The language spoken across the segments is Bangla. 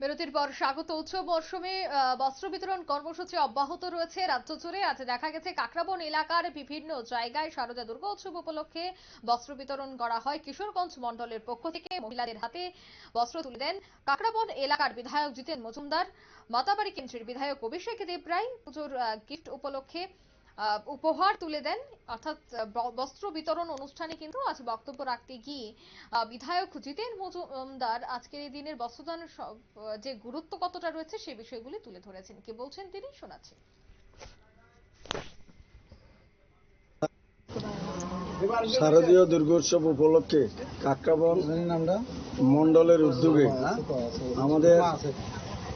বিরতির পর স্বাগত উৎসব মরশুমে বস্ত্র বিতরণ কর্মসূচি অব্যাহত রয়েছে রাজ্য জুড়ে। আজ দেখা গেছে কাকরাবন এলাকার বিভিন্ন জায়গায় শারদা দুর্গা উৎসব উপলক্ষে বস্ত্র বিতরণ করা হয়। কিশোরগঞ্জ মন্ডলের পক্ষ থেকে মহিলাদের হাতে বস্ত্র তুলে দেন কাকরাবন এলাকার বিধায়ক জিতেন মজুমদার, মাতাবাড়ি কেন্দ্রের বিধায়ক অভিষেক দেবরায়। পুজোর গিফট উপলক্ষে উপহার তুলে দেন। অর্থাৎ বস্ত্র বিতরণ অনুষ্ঠানে কিন্তু আজ বক্তব্য রাখতে গিয়ে বিধায়ক জিতেন মজুমদার আজকের এই দিনের বস্ত্রদান স- যে গুরুত্ব কতটা রয়েছে সে বিষয়গুলি তুলে ধরেছেন। কি বলছেন তিনি? শোনাচ্ছি। শারদীয় দুর্গোৎসব উপলক্ষে কাকরাবন মন্ডলের উদ্যোগে আমাদের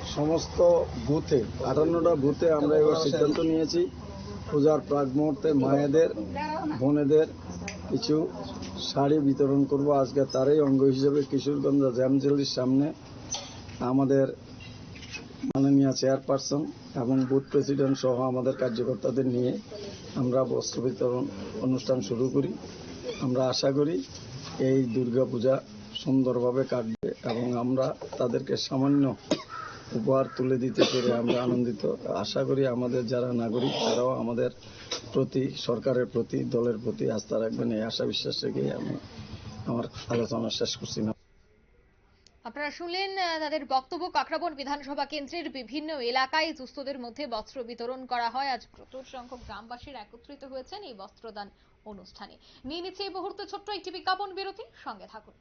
সমস্ত বুথে, আটান্নটা বুথে আমরা এবার সিদ্ধান্ত নিয়েছি। পূজার প্রাক মুহূর্তে মায়েদের, বোনেদের কিছু শাড়ি বিতরণ করব। আজকে তারই অঙ্গ হিসেবে কিশোরগঞ্জ জ্যামজেলির সামনে আমাদের মাননীয় চেয়ারপারসন এবং বুথ প্রেসিডেন্ট সহ আমাদের কার্যকর্তাদের নিয়ে আমরা বস্ত্র বিতরণ অনুষ্ঠান শুরু করি। আমরা আশা করি এই দুর্গাপূজা সুন্দরভাবে কাটবে এবং আমরা তাদেরকে সামান্য উপহার তুলে দিতে পেরে আমরা আনন্দিত। আশা করি আমাদের যারা নাগরিক, তারাও আমাদের প্রতি, সরকারের প্রতি, দলের প্রতি আস্থা রাখবেন। এই আশা বিশ্বাস রেখেই আমি আমার আলোচনা শেষ করছি। না আপনারা শুনলেন তাদের বক্তব্য কাকরাবন বিধানসভা কেন্দ্রের বিভিন্ন এলাকায় দুস্থদের মধ্যে বস্ত্র বিতরণ করা হয়। আজ প্রচুর সংখ্যক গ্রামবাসীর একত্রিত হয়েছেন এই বস্ত্রদান অনুষ্ঠানে। নিয়ে নিচ্ছে এই মুহূর্তে ছোট্ট একটি বিজ্ঞাপন বিরতি। সঙ্গে থাকুন।